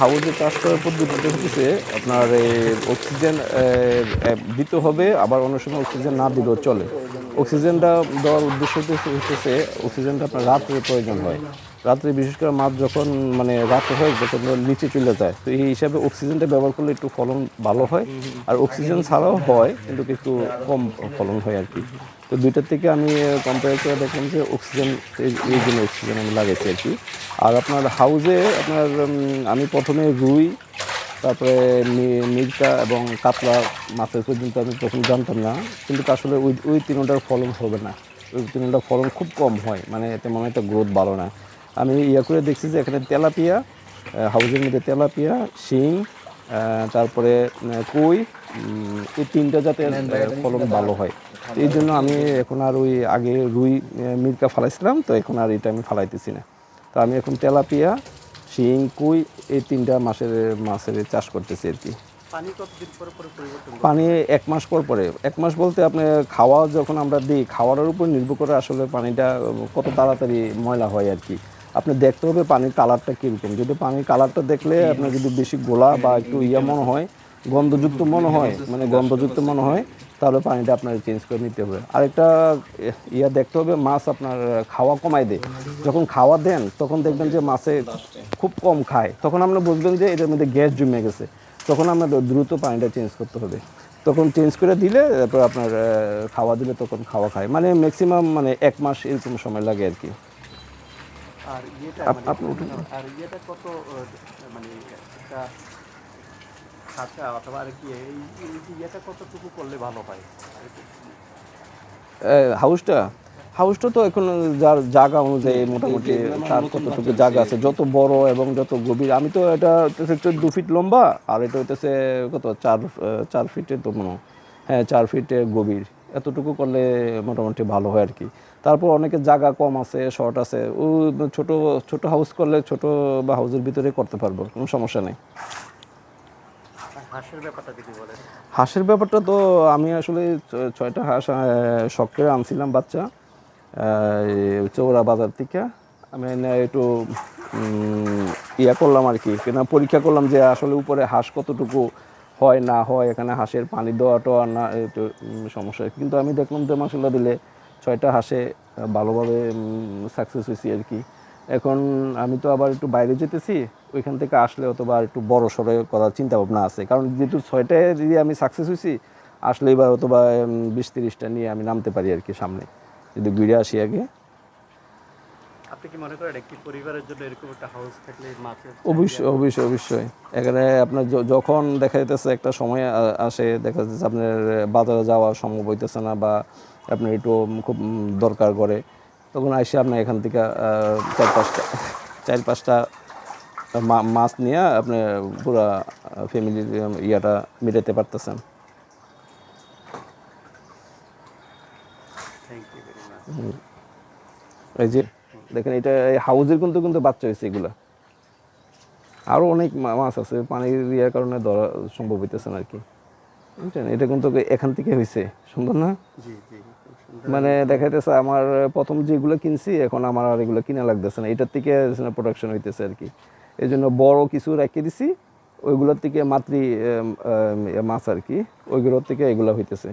হাউজে চাষ করার পদ্ধতিটা হচ্ছে আপনার অক্সিজেন দিতে হবে, আবার অন্য সময় অক্সিজেন না দিলেও চলে। অক্সিজেনটা দেওয়ার উদ্দেশ্য হচ্ছে অক্সিজেনটা আপনার রাত্রে প্রয়োজন হয়। রাত্রে বিশেষ করে মাছ যখন মানে রাত হয় যখন নিচে চলে যায় তো এই হিসাবে অক্সিজেনটা ব্যবহার করলে একটু ফলন ভালো হয়। আর অক্সিজেন ছাড়াও হয় কিন্তু একটু কম ফলন হয় আর কি। তো দুইটার থেকে আমি কম্পেয়ার করে দেখলাম যে অক্সিজেন এই- জন্য অক্সিজেন আমি লাগাইছি আর কি। আর আপনার হাউজে আপনার আমি প্রথমে রুই তারপরে মি- মির্কা এবং কাতলা মাছের পর্যন্ত আমি প্রথম জানতাম না কিন্তু আসলে ওই ওই তিনটার ফলন হবে না। ওই তিনটার ফলন খুব কম হয় মানে তেমন একটা গ্রোথ ভালো না। আমি ইয়া করে দেখছি যে এখানে তেলাপিয়া হাউজের মধ্যে তেলাপিয়া শিং তারপরে কই এই তিনটা যাতে ফলন ভালো হয়। এই জন্য আমি এখন আর ওই আগে রুই মির্কা ফালাইছিলাম তো এখন আর এটা আমি ফালাইতেছি না। তো আমি এখন তেলাপিয়া শিং কুই এই তিনটা মাসের মাছের চাষ করতেছি আর কি। পানি এক মাস পর পরে। এক মাস বলতে আপনি খাওয়া যখন আমরা দিই খাওয়ার উপর নির্ভর করে আসলে পানিটা কত তাড়াতাড়ি ময়লা হয় আর কি। আপনি দেখতে হবে পানির কালারটা কীরকম। যদি পানির কালারটা দেখলে আপনার যদি বেশি গোলা বা একটু ইয়া মনে হয় গন্ধযুক্ত মনে হয় মানে গন্ধযুক্ত মনে হয় তাহলে পানিটা আপনার চেঞ্জ করে নিতে হবে। আরেকটা ইয়া দেখতে হবে মাছ আপনার খাওয়া কমাই দেয়। যখন খাওয়া দেন তখন দেখবেন যে মাছে খুব কম খায়। তখন আপনি বুঝবেন যে এটার মধ্যে গ্যাস জমে গেছে। তখন আপনার দ্রুত পানিটা চেঞ্জ করতে হবে। তখন চেঞ্জ করে দিলে তারপর আপনার খাওয়া দিলে তখন খাওয়া খায়। মানে ম্যাক্সিমাম মানে এক মাস এরকম সময় লাগে আর কি। আর ইয়েটা মানে আপনি আর ইয়েটা কত মানে একটা খাঁচা অথবা আর কি এই এই ইয়েটা কতটুকু করলে ভালো হয়? আর কি আহ, হাউসটা? হাউসটা তো এখন যার জায়গা অনুযায়ী মোটামুটি তার কতটুকু জায়গা আছে। যত বড় এবং যত গভীর। আমি তো এটা হচ্ছে দু ফিট লম্বা আর এটা হইতেছে কত? চার চার ফিটের তো মনে হয়। হ্যাঁ চার ফিটের গভীর। এতটুকু করলে মোটামুটি ভালো হয় আর কি তারপর অনেকের জায়গা কম আছে শর্ট আছে ও ছোট ছোট হাউস করলে ছোট বা হাউসের ভিতরে করতে পারব কোনো সমস্যা নেই। হাঁসের ব্যাপারটা তো আমি আসলে ছয়টা হাঁস শখ করে আনছিলাম বাচ্চা চৌরা বাজার থেকে। আমি একটু উম, ইয়া করলাম আর কি পরীক্ষা করলাম যে আসলে উপরে হাঁস কতটুকু হয়, না হয়, এখানে হাঁসের পানি দেওয়া টোয়া না একটু সমস্যা। কিন্তু আমি দেখলাম যে মশলা দিলে ছয়টা হাঁসে ভালোভাবে সাকসেস হয়েছি আর কি। এখন আমি তো আবার একটু বাইরে যেতেছি, ওইখান থেকে আসলে অথবা একটু বড় সড়ো করার চিন্তাভাবনা আছে। কারণ যেহেতু ছয়টায় যদি আমি সাকসেস হয়েছি, আসলে এবার অথবা বিশ তিরিশটা নিয়ে আমি নামতে পারি আর কি সামনে। যদি ঘুরে আসি আগে আপনি কি মনে করেন একটি পরিবারের জন্য এরকম একটা হাউস থাকলে মাছের অবশ্যই অবশ্যই অবশ্যই। এখানে আপনার যখন দেখা যাইতেছে একটা সময় আসে দেখা যাচ্ছে আপনার বাজারে যাওয়া সম্ভব হইতেছে না বা আপনার একটু খুব দরকার করে তখন এসে আপনার এখান থেকে চার পাঁচটা চার পাঁচটা মাছ নিয়ে আপনি পুরা ফ্যামিলির ইয়াটা মেটাতে পারতেছেন। থ্যাংক ইউ ভেরি মাচ এই যে দেখেন এটা হাউজের কিন্তু কিন্তু বাচ্চা হয়েছে এগুলা। আরও অনেক মাছ আছে পানির ইয়ের কারণে ধরা সম্ভব হইতেছে না আর কি বুঝছেন? এটা কিন্তু এখান থেকে হয়েছে সুন্দর না। মানে দেখাইতেছে আমার প্রথম যেগুলো কিনছি এখন আমার আর এগুলো কিনা লাগতেছে না। এটার থেকে প্রোডাকশন হইতেছে আর কি এই জন্য বড় কিছু রেখে দিছি ওইগুলোর থেকে মাতৃ মাছ আর কি ওইগুলোর থেকে এগুলো হইতেছে।